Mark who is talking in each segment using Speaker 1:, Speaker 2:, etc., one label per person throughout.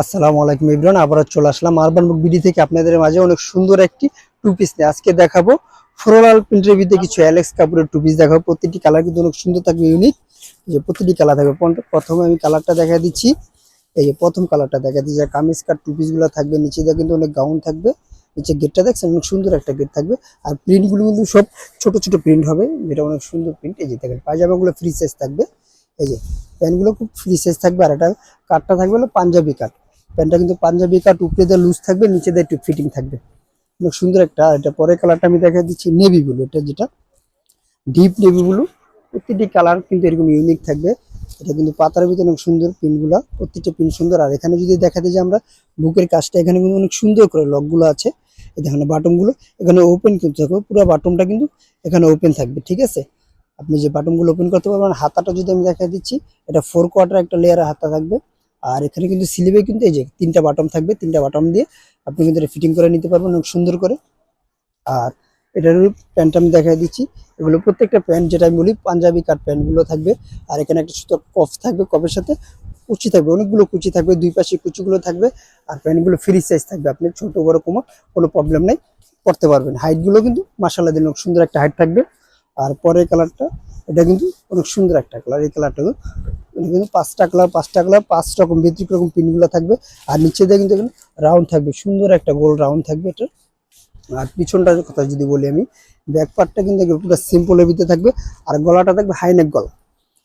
Speaker 1: আসসালামু আলাইকুম ইব্রান আবার চলে আসলাম আরবান বুক বিডি থেকে আপনাদের মাঝে অনেক সুন্দর একটি টু পিস নিয়ে। আজকে দেখাবো ফ্লোরাল প্রিন্টের ভিতরে কিছু অ্যালেক্স কাপড়ের টু পিস দেখাবো। প্রতিটি কালার কিন্তু অনেক সুন্দর থাকবে ইউনিক যে প্রতিটি কালার থাকবে। প্রথমে আমি কালারটা দেখা দিচ্ছি। এই যে প্রথম কালারটা দেখা দিচ্ছি। কামিজ কাট টু পিসগুলো থাকবে। নিচে কিন্তু অনেক গাউন থাকবে। নিচে গেটটা দেখছেন? অনেক সুন্দর একটা গেট থাকবে। আর প্রিন্টগুলো কিন্তু সব ছোট ছোট প্রিন্ট হবে। যেটা অনেক সুন্দর প্রিন্ট এই যে দেখেন, পায়জামাগুলো ফ্রি সাইজ থাকবে। এই যে প্যান্টগুলো খুব ফ্রি সাইজ থাকবে। আর একটা কাটটা থাকবে হলো পাঞ্জাবি কাট প্যান্টটা কিন্তু পাঞ্জাবি কাট উপরে দিয়ে লুজ থাকবে, নিচে দিয়ে একটু ফিটিং থাকবে। অনেক সুন্দর একটা, এটা পরের কালারটা আমি দেখা দিচ্ছি নেভি ব্লু এটা যেটা। ডিপ নেভি ব্লু প্রতিটি কালার কিন্তু এরকম ইউনিক থাকবে। এটা কিন্তু পাতার ভিতরে অনেক সুন্দর পিনগুলা প্রত্যেকটা পিন সুন্দর। আর এখানে যদি দেখাতে যে আমরা, বুকের কাজটা এখানে কিন্তু অনেক সুন্দর করে লকগুলো আছে। এই দেখেন বাটনগুলো এখানে ওপেন কিন্তু থাকবে পুরো বাটনটা কিন্তু এখানে ওপেন থাকবে, ঠিক আছে? আপনি যে বাটনগুলো ওপেন করতে পারবেন, হাতাটা যদি আমি দেখা দিচ্ছি, এটা ফোর কোয়ার্টার একটা লেয়ারের হাতা থাকবে। আর এখানে কিন্তু স্লিভে কিন্তু এই যে তিনটা বাটন থাকবে, তিনটা বাটন দিয়ে আপনি কিন্তু এটা ফিটিং করে নিতে পারবেন অনেক সুন্দর করে। আর এটার প্যান্ট আমি দেখা দিচ্ছি। এগুলো প্রত্যেকটা প্যান্ট যেটা আমি বলি, পাঞ্জাবি কাট প্যান্টগুলো থাকবে। আর এখানে একটা সুতো কফ থাকবে কফের সাথে কুচি থাকবে, অনেকগুলো কুচি থাকবে, দুই পাশে কুচিগুলো থাকবে। আর প্যান্টগুলো ফ্রি সাইজ থাকবে, আপনি ছোট, বড় কমো কোনো প্রবলেম নেই, পড়তে পারবেন। হাইটগুলো কিন্তু মাসাল্লাহ দিন সুন্দর একটা হাইট থাকবে। আর পরের কালারটা এটা কিন্তু অনেক সুন্দর একটা কালার এই কালারটা এটা কিন্তু পাঁচটা কালার পাঁচটা কালার পাঁচ রকম ব্যতিক রকম পিনগুলো থাকবে। আর নিচে দিয়ে কিন্তু এখানে রাউন্ড থাকবে, সুন্দর একটা গোল রাউন্ড থাকবে এটা। আর পিছনটার কথা যদি বলি আমি ব্যাক পার্টটা কিন্তু পুরো সিম্পলের ভিতরে থাকবে, আর গলাটা থাকবে হাইনেক গলা।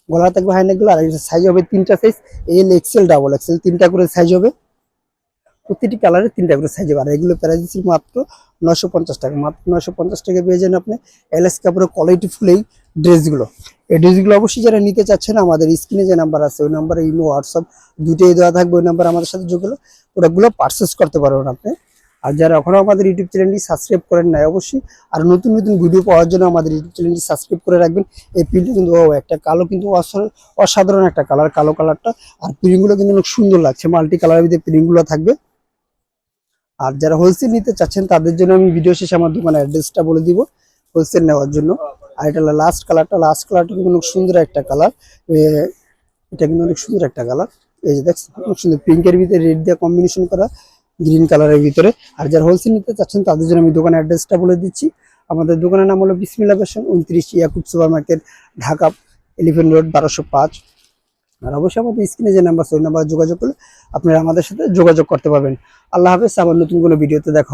Speaker 1: গলা থাকবে হাইনেক গলা, আর সাইজ হবে তিনটা size L XL double XL তিনটা করে সাইজ হবে। প্রতিটি কালারে তিনটা করে সাইজ হবে, আর এগুলো প্রাইস দিচ্ছি মাত্র নশো পঞ্চাশ টাকা। মাত্র নশো পঞ্চাশ টাকা পেয়ে যান আপনি, এলএস কাপড়ের কোয়ালিটি ফুল এই। ড্রেসগুলো। এই ড্রেসগুলো অবশ্যই যারা নিতে চাচ্ছেন, আমাদের স্ক্রিনে যে নাম্বার আছে, ওই নাম্বারে ইমো, হোয়াটসঅ্যাপ দুটোই দেওয়া থাকবে, ওই নাম্বার আমাদের সাথে যোগ হলে প্রোডাক্টগুলো পারচেস করতে পারবেন আপনি। আর যারা এখনও আমাদের ইউটিউব চ্যানেলটি সাবস্ক্রাইব করেন নাই, অবশ্যই আর নতুন নতুন ভিডিও পাওয়ার জন্য আমাদের ইউটিউব চ্যানেলটি সাবস্ক্রাইব করে রাখবেন। এই প্রিন্টটা কিন্তু, ও, একটা কালো কিন্তু অসা- অসাধারণ একটা কালার কালো কালারটা আর প্রিন্টগুলো কিন্তু অনেক সুন্দর লাগছে মাল্টি কালারের ভিতরে প্রিন্টগুলো থাকবে। আর যারা হোলসেল নিতে চাচ্ছেন, তাদের জন্য আমি ভিডিও শেষে আমার দোকানের অ্যাড্রেসটা বলে দিব হোলসেল নেওয়ার জন্য। আর এটা লাস্ট কালারটা লাস্ট কালারটা কিন্তু অনেক সুন্দর একটা কালার এটা কিন্তু অনেক সুন্দর একটা কালার এই যে দেখছেন, অনেক সুন্দর পিঙ্কের ভিতরে রেড দিয়ে কম্বিনেশন করা গ্রিন কালারের ভিতরে। আর যারা হোলসেল নিতে চাচ্ছেন, তাদের জন্য আমি দোকানের অ্যাড্রেসটা বলে দিচ্ছি। আমাদের দোকানের নাম হলো বিসমিল্লা ফ্যাশন উনত্রিশ Yakub super market Dhaka elephant road বারোশো পাঁচ। আর অবশ্যই আমাদের স্ক্রিনে যে নাম্বার সেই নাম্বার যোগাযোগ করলে আপনারা আমাদের সাথে যোগাযোগ করতে পারবেন। আল্লাহ হাফেজ, আবার নতুন কোনো ভিডিওতে দেখা।